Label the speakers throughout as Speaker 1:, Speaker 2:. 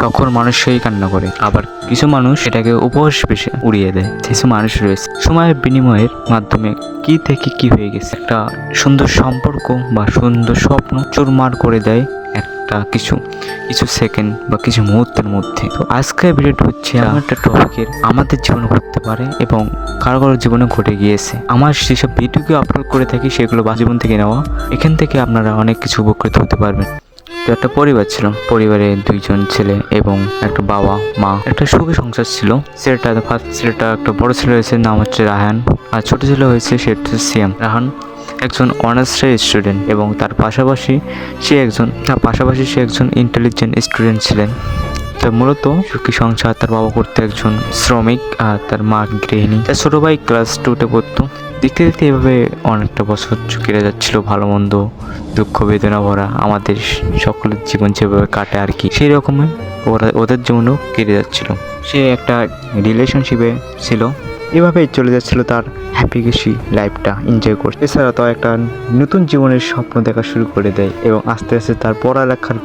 Speaker 1: সকল মানুষই কান্না করে। আবার কিছু মানুষ এটাকে উপহাস পেশে উড়িয়ে দেয়। কিছু মানুষ রয়েছে। সময়ের বিনিময়ের মাধ্যমে কি থেকে কি হয়ে গেছে? একটা সুন্দর সম্পর্ক বা সুন্দর স্বপ্ন চুরমার করে দেয় একটা কিছু কিছু সেকেন্ড বা কিছু মুহূর্তের মধ্যে। তো আজকের ভিডিওটা হচ্ছে একটা টপিকের আমাদের জীবনে ঘটতে পারে এবং কারও কারও জীবনে ঘটে গিয়েছে। আমার যেসব ভিডিওকে আপলোড করে থাকি, সেগুলো বা জীবন থেকে নেওয়া, এখান থেকে আপনারা অনেক কিছু উপকৃত হতে পারবেন। তো একটা পরিবার ছিল। পরিবারে দুইজন ছেলে এবং একটা বাবা, মা। একটা সুখী সংসার ছিল। ছেলেটা ফার্স্ট, ছেলেটা একটা বড় ছেলে হয়েছে নাম হচ্ছে রাহান। আর ছোট ছেলে হয়েছে, সে হচ্ছে সিয়াম। রাহান একজন অনার্সের স্টুডেন্ট এবং তার পাশাপাশি সে একজন, তার পাশাপাশি সে একজন ইন্টেলিজেন্ট স্টুডেন্ট ছিলেন। মূলত সুখী সংসার, তার বাবা করতে একজন শ্রমিক, আর তার মা গৃহিণী। তার ছোটো ভাই ক্লাস টুতে পড়তো। দেখতে দেখতে এভাবে অনেকটা বছর কেটে যাচ্ছিল, ভালো মন্দ, দুঃখ বেদনা ভরা, আমাদের সকলের জীবন যেভাবে কাটে আর কি সেই রকমের ওরা, ওদের জীবনও কেটে যাচ্ছিল। সে একটা রিলেশনশিপে ছিল। এভাবেই চলে যাচ্ছিল তার হ্যাপি খুশি লাইফটা এনজয় করছে। এছাড়া তো একটা নতুন জীবনের স্বপ্ন দেখা শুরু করে দেয় এবং আস্তে আস্তে তার পড়ালেখার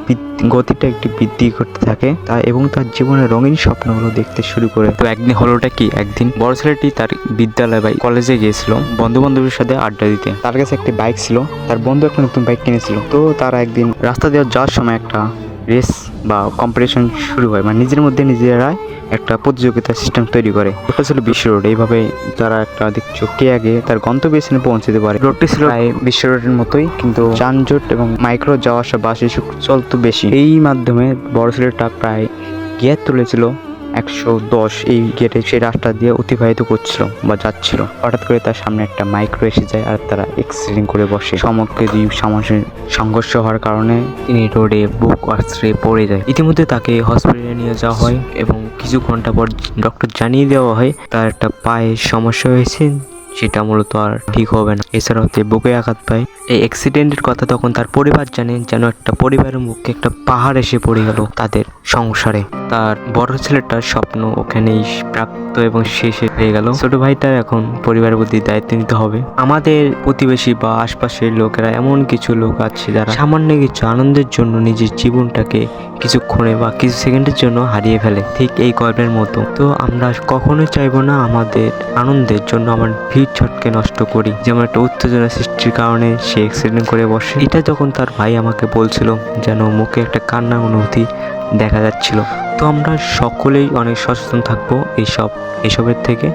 Speaker 1: গতিটা একটি বৃদ্ধি করতে থাকে। তা এবং তার জীবনের রঙিন স্বপ্নগুলো দেখতে শুরু করে তো একদিন হলোটা কি? একদিন বড় ছেলেটি তার বিদ্যালয় বা কলেজে গিয়েছিল বন্ধু বান্ধবের সাথে আড্ডা দিতে। তার কাছে একটি বাইক ছিল, তার বন্ধু একটা নতুন বাইক কিনেছিল। তো তারা একদিন রাস্তা দিয়ে যাওয়ার সময় একটা রেস বা কম্পিটিশন শুরু হয়। মানে নিজের মধ্যে নিজেরাই একটা প্রতিযোগিতা সিস্টেম তৈরি করে। ওটা ছিল বিশ্ব রোড। এইভাবে তারা একটা দেখছ, কে আগে তার গন্তব্যস্থানে পৌঁছতে পারে? রোডটি ছিল বিশ্ব রোডের মতোই, কিন্তু যানজট এবং মাইক্রো যাওয়া আসা বাস এসব চলতো বেশি। এই মাধ্যমে বড় ছেলেটা প্রায় গিয়ার তুলেছিল একশো দশ এই গেটে সেই রাস্তা দিয়ে অতিবাহিত করছিল বা যাচ্ছিল। হঠাৎ করে তার সামনে একটা মাইক্রো এসে যায় আর তারা এক্সিডেন্ট করে বসে। সমগ্র দুই সমাজের সংঘর্ষ হওয়ার কারণে তিনি রোডে বুক আশ্রয়ে পড়ে যায়। ইতিমধ্যে তাকে হসপিটালে নিয়ে যাওয়া হয় এবং কিছু ঘণ্টা পর ডক্টর জানিয়ে দেওয়া হয়, তার একটা পায়ের সমস্যা হয়েছে। সেটা মূলত আর ঠিক হবে না। এছাড়াও যে বুকে আঘাত পায়, এই অ্যাক্সিডেন্টের কথা তখন তার পরিবার জানে, যেন একটা পরিবারের মুখে একটা পাহাড় এসে পড়ে গেল তাদের সংসারে। তার বড় ছেলেটার স্বপ্ন ওখানেই প্রাপ্ত। এবং শেষে হয়ে গেল। ছোট ভাইটার এখন পরিবারের প্রতি দায়িত্ব নিতে হবে। আমাদের প্রতিবেশী বা আশপাশের লোকেরা এমন কিছু লোক আছে যারা সামান্য কিছু আনন্দের জন্য নিজের জীবনটাকে কিছুক্ষণে বা কিছু সেকেন্ডের জন্য হারিয়ে ফেলে। ঠিক এই গল্পের মতো। তো আমরা কখনোই চাইব না আমাদের আনন্দের জন্য আমার ভিড় ছটকে নষ্ট করি। যেমন একটা উত্তেজনা সৃষ্টির কারণে সে অ্যাক্সিডেন্ট করে বসে। এটা যখন তার ভাই আমাকে বলছিল যেন মুখে একটা কান্নার অনুভূতি দেখা যাচ্ছিল। তো আমরা সকলেই অনেক সচেতন থাকব এইসব এসবের থেকে।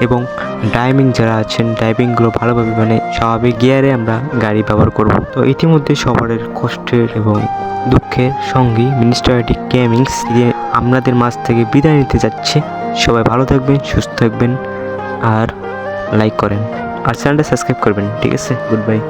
Speaker 1: এবং ড্রাইভিং যারা আছেন ড্রাইভিংগুলো ভালোভাবে মানে স্বাভাবিক গিয়ারে আমরা গাড়ি ব্যবহার করব। তো ইতিমধ্যে সবার কষ্টের এবং দুঃখের সঙ্গী মিনিস্টারিটি গেমিংস দিয়ে আপনাদের মাঝ থেকে বিদায় নিতে যাচ্ছে। সবাই ভালো থাকবেন, সুস্থ থাকবেন, আর লাইক করেন। আর চ্যানেলটা সাবস্ক্রাইব করবেন, ঠিক আছে? Good bye